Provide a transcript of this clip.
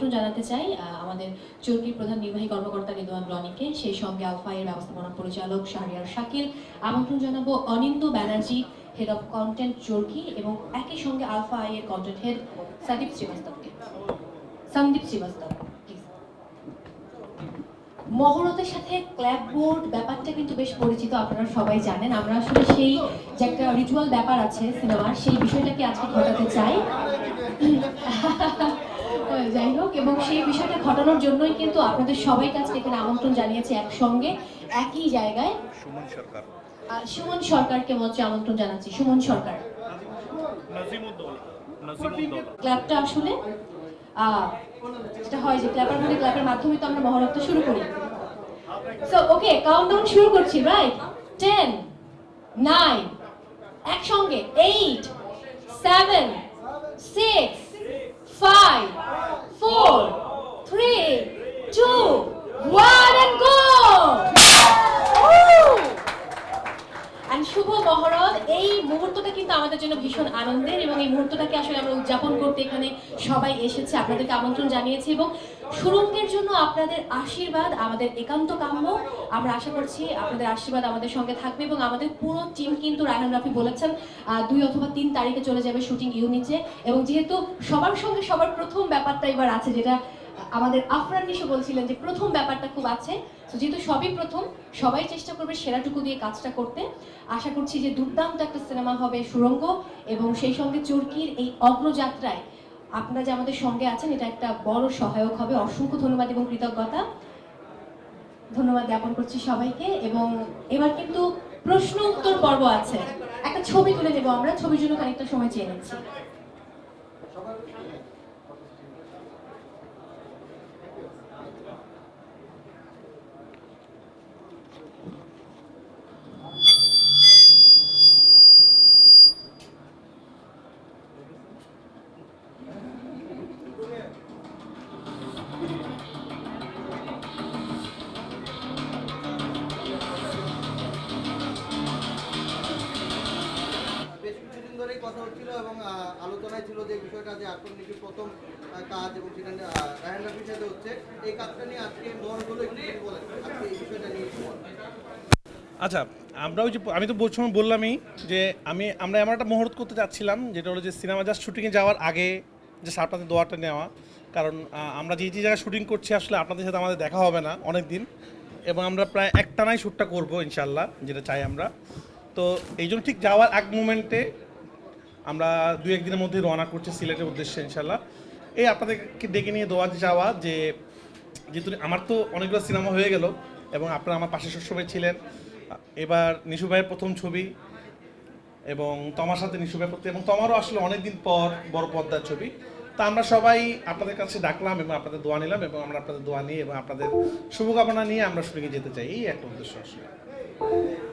আমন্ত্রণ জানাতে চাই আমাদের চরকির প্রধান নির্বাহী কর্মকর্তা রিদওয়ান রনিকে, সেই সঙ্গে আলফা এর ব্যবস্থাপনা পরিচালক শাহরিয়ার শাকিল। আমন্ত্রণ জানাব Anindo Banerjee head of content Chorki এবং একই সঙ্গে আলফা আই এর কন্টেন্ট হেড সন্দীপ শ্রীবাস্তবকে। সন্দীপ শ্রীবাস্তব মহরতের সাথে ক্ল্যাপবোর্ড ব্যাপারটা কিন্তু বেশ পরিচিত, আপনারা সবাই জানেন। আমরা আসলে সেই যে একটা রিচুয়াল ব্যাপার আছে সিনেমার সেই বিষয়টাকে আজকে ঘটাতে চাই। এবং সেই বিষয়টা ঘটানোর জন্যই কিন্তু আপনাদের সবাই কাছে এখানে আমন্ত্রণ জানিয়েছে একসঙ্গে একই জায়গায়। সুমন সরকার। সুমন সরকারকে মঞ্চে আমন্ত্রণ জানাচ্ছি। সুমন সরকার। ক্লাবটা আসলে যেটা হয় যে ক্লাবের মধ্যে ক্লাবের মাধ্যমে তো আমরা মহরতটা শুরু করি। সো ওকে কাউন্টডাউন শুরু করছি রাইট টেন নাইন একসঙ্গে এইট সেভেন মুহূর্তটা কিন্তু আমাদের জন্য ভীষণ আনন্দের এবং এই মুহূর্তটাকে আসলে আমরা উদযাপন করতে এখানে সবাই এসেছে। আপনাদেরকে আমন্ত্রণ জানিয়েছি এবং সুরঙ্গের জন্য আপনাদের আশীর্বাদ, আমাদের একান্ত কাম্য। আমরা আশা করছি আপনাদের আশীর্বাদ আমাদের সঙ্গে থাকবে এবং আমাদের পুরো টিম কিন্তু রায়হান রাফি বলেছেন দুই অথবা তিন তারিখে চলে যাবে শুটিং ইউনিটে এবং যেহেতু সবার সঙ্গে সবার প্রথম ব্যাপারটা এবার আছে, যেটা আমাদের আফরান নিশো বলছিলেন যে প্রথম ব্যাপারটা খুব আছে। তো যেহেতু সবই প্রথম, সবাই চেষ্টা করবে সেরাটুকু দিয়ে কাজটা করতে। আশা করছি যে দুর্দান্ত একটা সিনেমা হবে সুরঙ্গ এবং সেই সঙ্গে চরকির এই অগ্রযাত্রায় আপনারা যে আমাদের সঙ্গে আছেন, এটা একটা বড় সহায়ক হবে। অসংখ্য ধন্যবাদ এবং কৃতজ্ঞতা ধন্যবাদ জ্ঞাপন করছি সবাইকে এবং এবার কিন্তু প্রশ্ন উত্তর পর্ব আছে। একটা ছবি তুলে দেবো আমরা, ছবির জন্য খানিকটা সময় চেয়ে নিচ্ছি। ধরেই কথা হচ্ছিল এবং আলোচনায় ছিল যে বিষয়টা যে আক্রমণ নীতির প্রথম কাজ এবং সেখানে রায়হান রাফির হচ্ছে। এই কাজটা নিয়ে আজকে মহর হলো আজকে এই বিষয়টা নিয়ে আচ্ছা আমরা ওই যে, আমি তো সময় বললামই যে আমি, আমরা এমন একটা মুহূর্ত করতে চাচ্ছিলাম যেটা হলো যে সিনেমা জাস্ট শুটিংয়ে যাওয়ার আগে যে আপনাদের দোয়াটা নেওয়া। কারণ আমরা যে যে জায়গায় শুটিং করছি, আসলে আপনাদের সাথে আমাদের দেখা হবে না অনেক দিন এবং আমরা প্রায় একটানাই শ্যুটটা করব ইনশাল্লাহ যেটা চাই আমরা। তো এই জন্য ঠিক যাওয়ার এক মুমেন্টে আমরা দু একদিনের মধ্যে রওনা করছি সিলেটের উদ্দেশ্যে ইনশাল্লাহ এই আপনাদেরকে ডেকে নিয়ে দোয়া যাওয়া যে, যেহেতু আমার তো অনেকগুলো সিনেমা হয়ে গেল এবং আপনারা আমার পাশে সবসময় ছিলেন। এবার নিশু ভাইয়ের প্রথম ছবি এবং তোমার সাথে নিশু ভাই প্রতি এবং তোমারও আসলে অনেকদিন পর বড় পর্দার ছবি। তা আমরা সবাই আপনাদের কাছে ডাকলাম এবং আপনাদের দোয়া নিলাম এবং আমরা আপনাদের দোয়া নিয়ে এবং আপনাদের শুভকামনা নিয়ে আমরা শুটিংয়ে যেতে চাই। এই একটা উদ্দেশ্য আসলে।